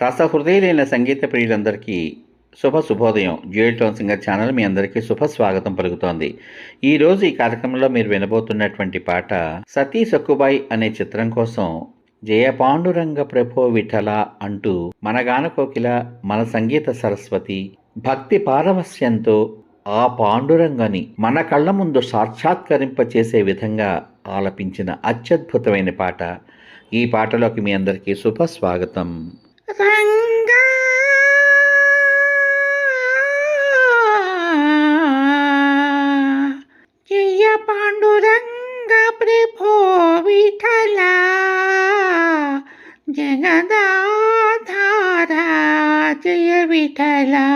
రసహృదయులైన సంగీత ప్రియులందరికీ శుభ శుభోదయం. జ్యూయల్ టోన్ సింగర్ ఛానల్ మీ అందరికీ శుభ స్వాగతం పలుకుతోంది. ఈ రోజు ఈ కార్యక్రమంలో మీరు వినబోతున్నటువంటి పాట సతీ సక్కుబాయి అనే చిత్రం కోసం జయ పాండురంగ ప్రభో విఠల అంటూ మన గానకోకిల మన సంగీత సరస్వతి భక్తి పారవస్యంతో ఆ పాండురంగని మన కళ్ళ ముందు సాక్షాత్కరింపచేసే విధంగా ఆలపించిన అత్యద్భుతమైన పాట. ఈ పాటలోకి మీ అందరికీ శుభ స్వాగతం. रंग। जिया पांडुरंग प्रभो विठला। जगदाधारा जय विठला।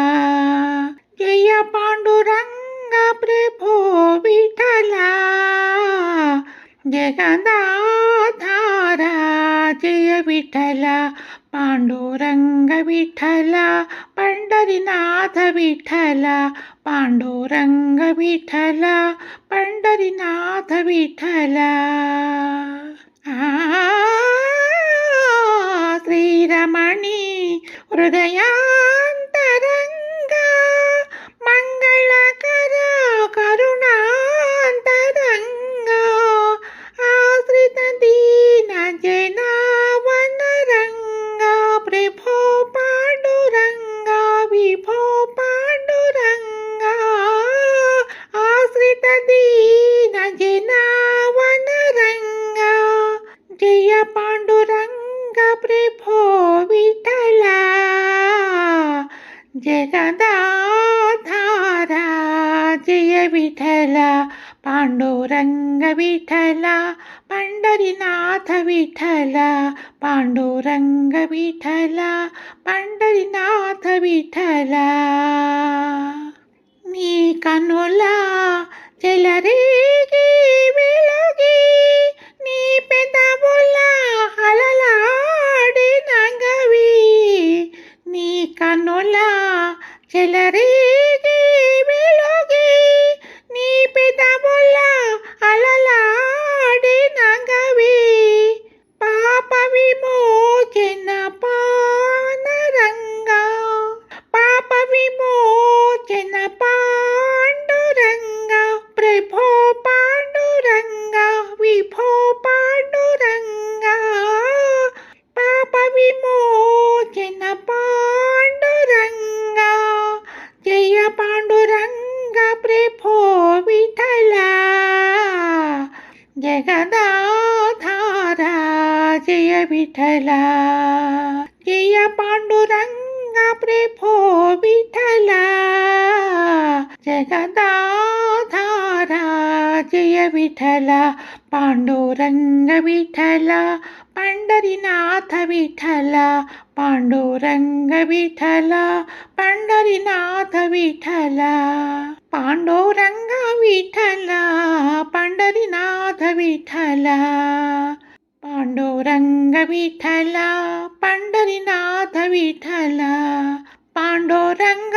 जय पांडुरंग प्रभो विठला। जगदाधारा जय विठला। പാണ്ഡൂരംഗ വിഠല പണ്ഡരിനാഥ വിഠല പാണ്ഡൂരംഗ വിഠല പണ്ഡരിനാഥ വിഠല ആ ശ്രീരമണി ഹൃദയാ పాండురంగ ప్రభో విఠల జగదాధార జయ విఠల పాండురంగ విఠల పండరినాథ విఠల పాండురంగ విఠల పండరినాథ విఠల. నీ కనుల చెలరే చెలరీ జగదాధార జయ విఠల జయ పాండురంగ ప్రభో విఠల జగదాధార अजय विठला पाण्डुरङ्ग विठला पण्डरीनाथ विठला पाण्डुरङ्ग विठला पण्डरीनाथ विठला पाण्डुरङ्ग विठला पण्डरीनाथ विठला पाण्डुरङ्ग विठला पण्डरीनाथ विठला पाण्डुरङ्ग